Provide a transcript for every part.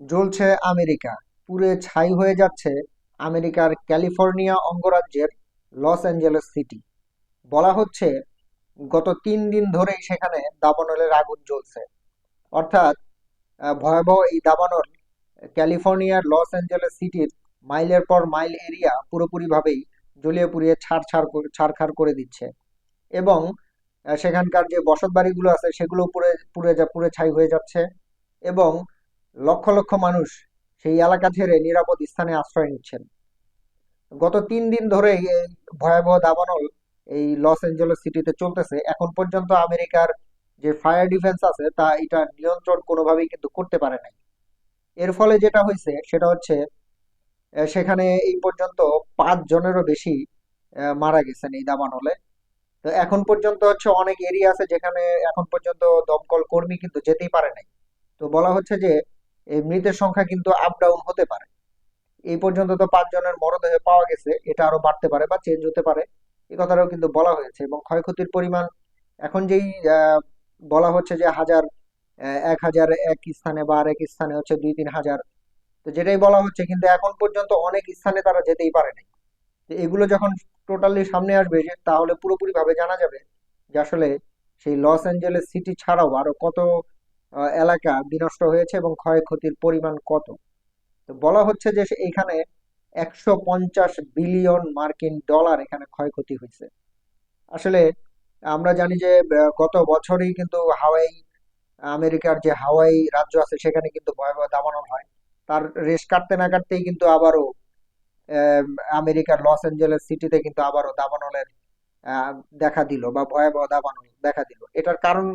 জ্বলছে আমেরিকা। পুরে ছাই হয়ে যাচ্ছে আমেরিকার ক্যালিফোর্নিয়া অঙ্গরাজ্যের লস অ্যাঞ্জেলেস সিটি। বলা হচ্ছে, গত তিন দিন ধরেই সেখানে দাবানলের আগুন জ্বলছে। অর্থাৎ ভয়াবহ এই দাবানল ক্যালিফোর্নিয়ার লস অ্যাঞ্জেলেস সিটির মাইলের পর মাইল এরিয়া পুরোপুরিভাবেই জ্বলিয়ে পুড়িয়ে ছাড় ছাড় করে, ছাড়খাড় করে দিচ্ছে। এবং সেখানকার যে বসত বাড়িগুলো আছে সেগুলো পুড়ে পুড়ে যা, পুড়ে ছাই হয়ে যাচ্ছে। এবং লক্ষ লক্ষ মানুষ সেই এলাকা ছেড়ে নিরাপদ স্থানে আশ্রয় নিচ্ছেন। গত তিন দিন ধরে এই ভয়াবহ দাবানল এই লস অ্যাঞ্জেলেস সিটিতে চলতেছে। এখন পর্যন্ত আমেরিকার যে ফায়ার ডিফেন্স আছে, তা এটা নিয়ন্ত্রণ কোনোভাবেই কিন্তু করতে পারে নাই। এর ফলে যেটা হয়েছে, সেটা হচ্ছে সেখানে এই পর্যন্ত পাঁচ জনেরও বেশি মারা গেছেন এই দাবানলে। তো এখন পর্যন্ত হচ্ছে অনেক এরিয়া আছে যেখানে এখন পর্যন্ত দমকল কর্মী কিন্তু যেতেই পারে নাই। তো বলা হচ্ছে যে এই মৃতের সংখ্যা কিন্তু আপ ডাউন হতে পারে। এই পর্যন্ত তো পাঁচ জনের মরদেহ পাওয়া গেছে, এটা আরও বাড়তে পারে বা চেঞ্জ হতে পারে এই কথাটাও কিন্তু বলা হয়েছে এবং ক্ষয়ক্ষতির পরিমাণ এখন যেই বলা হচ্ছে যে হাজার এক হাজার এক স্থানে বা আর এক স্থানে হচ্ছে দুই তিন হাজার, তো যেটাই বলা হচ্ছে কিন্তু এখন পর্যন্ত অনেক স্থানে তারা যেতেই পারে নাই। তো এগুলো যখন টোটালি সামনে আসবে তাহলে পুরোপুরি ভাবে জানা যাবে যে আসলে সেই লস অ্যাঞ্জেলেস সিটি ছাড়াও আরও কত এলাকা বিনষ্ট হয়েছে এবং ক্ষয়ক্ষতির পরিমাণ কত? তো বলা হচ্ছে যে এখানে একশো পঞ্চাশ বিলিয়ন মার্কিন ডলার এখানে ক্ষয়ক্ষতি হয়েছে। আসলে আমরা জানি যে গত বছরই কিন্তু হাওয়াই, আমেরিকার যে হাওয়াই রাজ্য আছে সেখানে কিন্তু ভয়াবহ দাবানল হয়। তার রেশ কাটতে না কাটতেই কিন্তু আবারও আমেরিকার লস অ্যাঞ্জেলেস সিটিতে কিন্তু আবারও দাবানলের দেখা দিল বা ভয়াবহ দাবানল দেখা দিল। এটার কারণ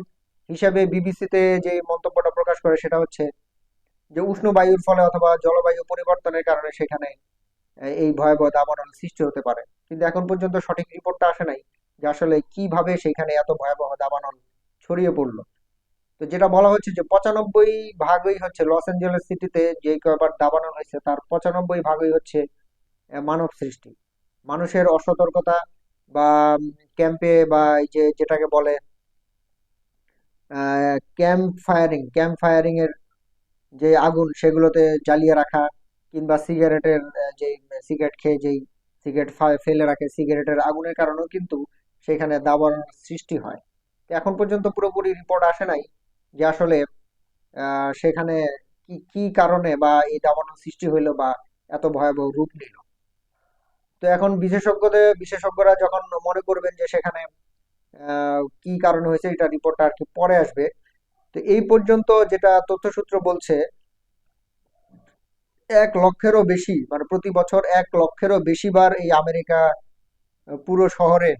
হিসেবে বিবিসিতে যে মন্তব্যটা প্রকাশ করে সেটা হচ্ছে যে উষ্ণ বায়ুর ফলে অথবা জলবায়ু পরিবর্তনের কারণে সেখানে এই ভয়াবহ দাবানল সৃষ্টি হতে পারে। কিন্তু এখন পর্যন্ত সঠিক রিপোর্টটা আসে নাই যে আসলে কীভাবে সেখানে এত ভয়াবহ দাবানল ছড়িয়ে পড়ল। তো যেটা বলা হচ্ছে যে পঁচানব্বই ভাগই হচ্ছে লস অ্যাঞ্জেলেস সিটিতে যে কয়বার দাবানল হয়েছে তার পঁচানব্বই ভাগই হচ্ছে মানব সৃষ্টি। মানুষের অসতর্কতা বা ক্যাম্পে বা এই যে যেটাকে বলে ক্যাম্প ফায়ারিং ক্যাম্প ফায়ারিং এর যে আগুন সেগুলোতে জ্বালিয়ে রাখা কিংবা সিগারেটের যে সিগারেট খেয়ে যেই সিগারেট ফেলে রাখে সিগারেটের আগুনের কারণেও কিন্তু সেখানে দাবানল সৃষ্টি হয়। এখন পর্যন্ত পুরোপুরি রিপোর্ট আসে নাই যে আসলে সেখানে কি কি কারণে বা এই দাবানল সৃষ্টি হইল বা এত ভয়াবহ রূপ নিল। তো এখন বিশেষজ্ঞদের, বিশেষজ্ঞরা যখন মনে করবেন যে সেখানে কি কারণে হয়েছে এটা রিপোর্টটা আর কি পরে আসবে। তো এই পর্যন্ত যেটা তথ্যসূত্র বলছে, এক লক্ষেরও বেশি মানে প্রতি বছর এক লক্ষেরও বেশি বার এই আমেরিকা পুরো শহরে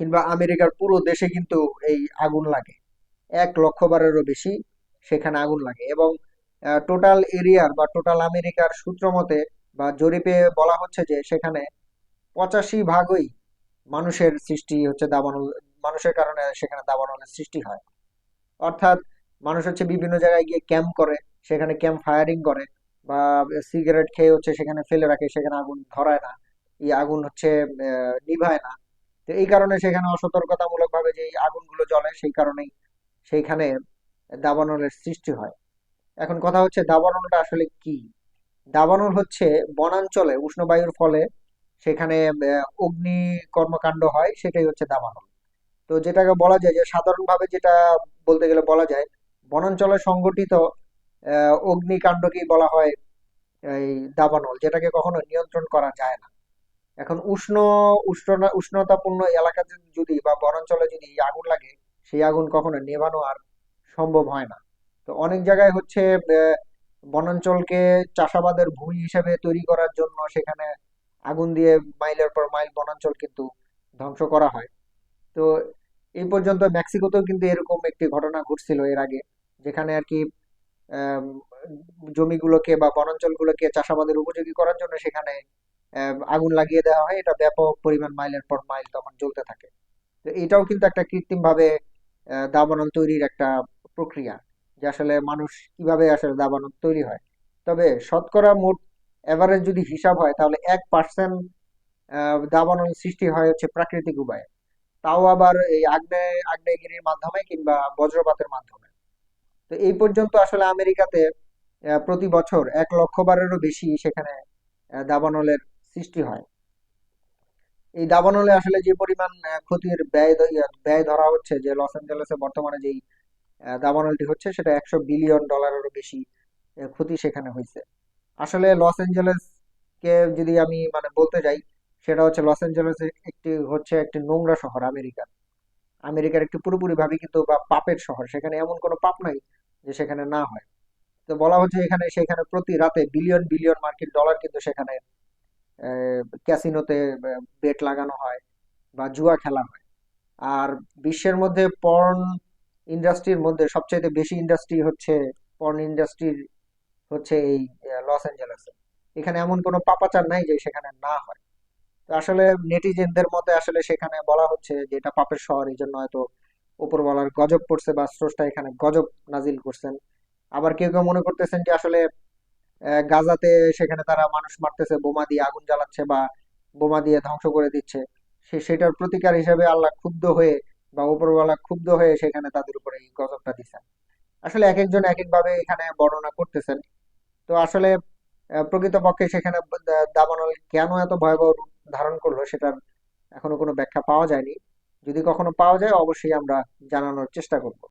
কিংবা আমেরিকার পুরো দেশে কিন্তু এই আগুন লাগে। এক লক্ষ বারেরও বেশি সেখানে আগুন লাগে এবং টোটাল এরিয়ার বা টোটাল আমেরিকার সূত্র মতে বা জরিপে বলা হচ্ছে যে সেখানে পঁচাশি ভাগই মানুষের সৃষ্টি হচ্ছে দাবানল, মানুষের কারণে সেখানে দাবানলের সৃষ্টি হয়। অর্থাৎ মানুষ হচ্ছে বিভিন্ন জায়গায় গিয়ে ক্যাম্প করে, সেখানে ক্যাম্প ফায়ারিং করে বা সিগারেট খেয়ে হচ্ছে সেখানে ফেলে রাখে, সেখানে আগুন ধরায় না, এই আগুন হচ্ছে নিভায় না। তো এই কারণে সেখানে অসতর্কতামূলক ভাবে যে আগুনগুলো জ্বলে, সেই কারণেই সেইখানে দাবানলের সৃষ্টি হয়। এখন কথা হচ্ছে দাবানলটা আসলে কি? দাবানল হচ্ছে বনাঞ্চলে উষ্ণবায়ুর ফলে সেখানে অগ্নি কর্মকাণ্ড হয়, সেটাই হচ্ছে দাবানল। তো যেটাকে বলা যায় যে, সাধারণভাবে যেটা বলতে গেলে বলা যায়, বনাঞ্চলে সংগঠিত অগ্নিকাণ্ডকেই বলা হয়, এই দাবানল, যেটাকে কখনো নিয়ন্ত্রণ করা যায় না। এখন উষ্ণ উষ্ণ উষ্ণতাপূর্ণ এলাকাতে যদি বা বনাঞ্চলে যদি আগুন লাগে, সেই আগুন কখনো নেভানো আর সম্ভব হয় না। তো অনেক জায়গায় হচ্ছে বনাঞ্চলকে চাষাবাদের ভূমি হিসেবে তৈরি করার জন্য সেখানে আগুন দিয়ে মাইলের পর মাইল বনাঞ্চল কিন্তু ধ্বংস করা হয়। তো এই পর্যন্ত মেক্সিকোতেও কিন্তু এরকম একটি ঘটনা ঘটছিল এর আগে, যেখানে আর কি জমিগুলোকে বা বনাঞ্চলগুলোকে চাষাবাদের উপযোগী করার জন্য সেখানে আগুন লাগিয়ে দেওয়া হয়। এটা ব্যাপক পরিমাণ মাইলের পর মাইল তখন জ্বলতে থাকে। তো এটাও কিন্তু একটা কৃত্রিম ভাবে দাবানল তৈরির একটা প্রক্রিয়া, যে আসলে মানুষ কীভাবে আসলে দাবানল তৈরি হয়। তবে শতকরা মোট এভারেজ যদি হিসাব হয়, তাহলে এক পার্সেন্ট দাবানল সৃষ্টি হয় হচ্ছে প্রাকৃতিক উপায়ে। তাও আবার এই আগ্নেয় আগ্নেয়গিরির মাধ্যমে কিংবা বজ্রপাতের মাধ্যমে। তো এই পর্যন্ত আসলে আমেরিকাতে প্রতি বছর এক লক্ষ বারেরও বেশি সেখানে দাবানলের সৃষ্টি হয়। এই দাবানলে আসলে যে পরিমাণ ক্ষতির ব্যয় ব্যয় ধরা হচ্ছে, যে লস অ্যাঞ্জেলেসে বর্তমানে যেই দাবানলটি হচ্ছে, সেটা একশো বিলিয়ন ডলারেরও বেশি ক্ষতি সেখানে হয়েছে আসলে লস অ্যাঞ্জেলেস কে যদি আমি মানে বলতে যাই, সেটা হচ্ছে লস অ্যাঞ্জেলেস একটি হচ্ছে একটি নোংরা শহর আমেরিকার আমেরিকার একটি পুরোপুরি ভাবে কিন্তু বা পাপের শহর, সেখানে এমন কোনো পাপ নাই যে সেখানে না হয়। তো বলা হচ্ছে এখানে, সেখানে প্রতি রাতে বিলিয়ন বিলিয়ন মার্কিন ডলার কিন্তু সেখানে ক্যাসিনোতে বেট লাগানো হয় বা জুয়া খেলা হয়। আর বিশ্বের মধ্যে পর্ন ইন্ডাস্ট্রির মধ্যে সবচেয়ে বেশি ইন্ডাস্ট্রি হচ্ছে পর্ন ইন্ডাস্ট্রির হচ্ছে এই লস অ্যাঞ্জেলেসে এখানে এমন কোনো পাপাচার নাই যে সেখানে না হয়। তো আসলে নেটিজেনদের মতে আসলে সেখানে বলা হচ্ছে যে এটা পাপের শহর, এই জন্য হয়তো উপরওয়ালার গজব পড়ছে বা স্রষ্টা এখানে গজব নাজিল করছেন। আবার কেউ কেউ মনে করতেছেন যে আসলে গাজাতে সেখানে তারা মানুষ মারতেছে, বোমা দিয়ে আগুন জ্বালাচ্ছে বা বোমা দিয়ে ধ্বংস করে দিচ্ছে। সে, সেটার প্রতিকার হিসেবে আল্লাহ ক্ষুব্ধ হয়ে বা উপরওয়ালা ক্ষুব্ধ হয়ে সেখানে তাদের উপরে এই গজবটা দিচ্ছেন আসলে এক একজন এক একভাবে এখানে বর্ণনা করতেছেন। তো আসলে প্রকৃতপক্ষে সেখানে দাবানল কেন এত ভয়াবহ রূপ ধারণ করল সেটার এখনও কোনো ব্যাখ্যা পাওয়া যায়নি। যদি কখনো পাওয়া যায়, অবশ্যই আমরা জানানোর চেষ্টা করব।